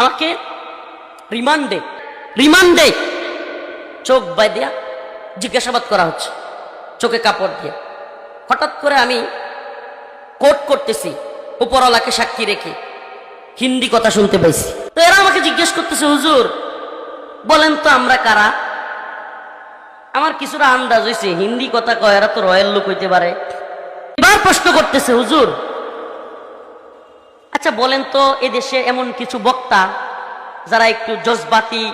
আমাকে রিমান্ডে রিমান্ডে চোখ বাইদিয়া জিজ্ঞাসাবাদ করা হচ্ছে, চোখে কাপড় দিয়ে। হঠাৎ করে আমি কোট করতেছি, উপরওয়ালাকে সাক্ষী রেখে হিন্দি কথা শুনতে পাইছি। তো এরা আমাকে জিজ্ঞেস করতেছে, হুজুর, বলেন তো আমরা কারা? আমার কিছুটা আন্দাজ হয়েছে হিন্দি কথা কয়, এরা তো রয়্যাল লোক হইতে পারে। এবার প্রশ্ন করতেছে, হুজুর আচ্ছা বলেন তো, এদেশে এমন কিছু বক্তা যারা একটু জজবাতি,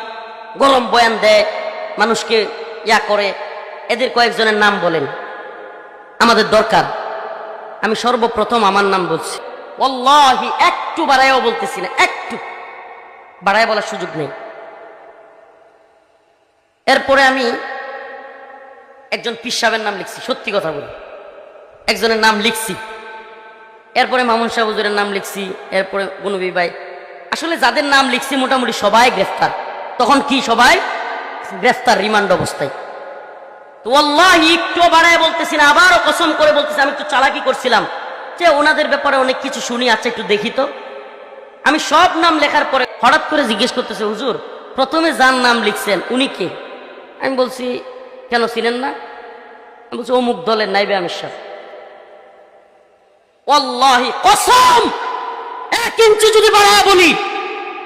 গরম বয়ান দেয়, মানুষকে ইয়া করে, এদের কয়েকজনের নাম বলেন। আমাদের দরকার। আমি সর্বপ্রথম আমার নাম বলছি। ওল্লাহি একটু বাড়াইও বলতেছি না, একটু। বাড়ায় বলার সুযোগ নেই। এরপরে আমি একজন পিসাবের নাম লিখছি, সত্যি কথা বলি। একজনের নাম লিখছি। এরপরে মামুন শাহ হুজুরের নাম লিখছি, এরপরে গুনবী ভাই। আসলে যাদের নাম লিখছি মোটামুটি সবাই গ্রেফতার। তখন কি সবাই? গ্রেফতার রিমান্ড অবস্থায়। তো আল্লাহ একটু বাড়ায় বলতেছি না, আবারও কসম করে বলতেছি, আমি একটু চালাকি করছিলাম। যে ওনাদের ব্যাপারে অনেক কিছু শুনি আচ্ছা একটু দেখি তো। আমি সব নাম লেখার পরে হঠাৎ করে জিজ্ঞেস করতেছে, হুজুর, প্রথমে যার নাম লিখছেন, উনি কে? আমি বলছি, কেন ছিলেন না? আমি বলছি, অমুক দলের নাইবে আমির সাহ ওয়াল্লাহি কসম। এক ইঞ্চি যদি বাড়ায় বলি,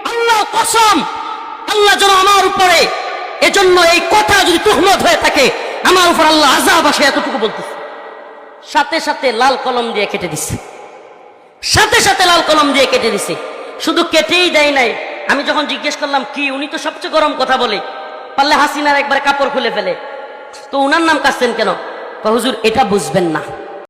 আল্লাহ কসম। আল্লাহ যেন আমার উপরে এজন্য এই কথা যদি তুহমত হয়ে থাকে, আমার উপর আল্লাহ আজাব আসে এতটুকু বলতেছে। সাথে সাথে লাল কলম দিয়ে কেটে দিছে। সাথে সাথে লাল কলম দিয়ে কেটে দিছে। শুধু কেটেই দেয় নাই। আমি যখন জিজ্ঞেস করলাম, কি, উনি তো সবচেয়ে গরম কথা বলে? পারলে হাসিনার একবার কাপড় খুলে ফেলে। তো উনার নাম কাটছেন কেন? হুজুর, এটা বুঝবেন না।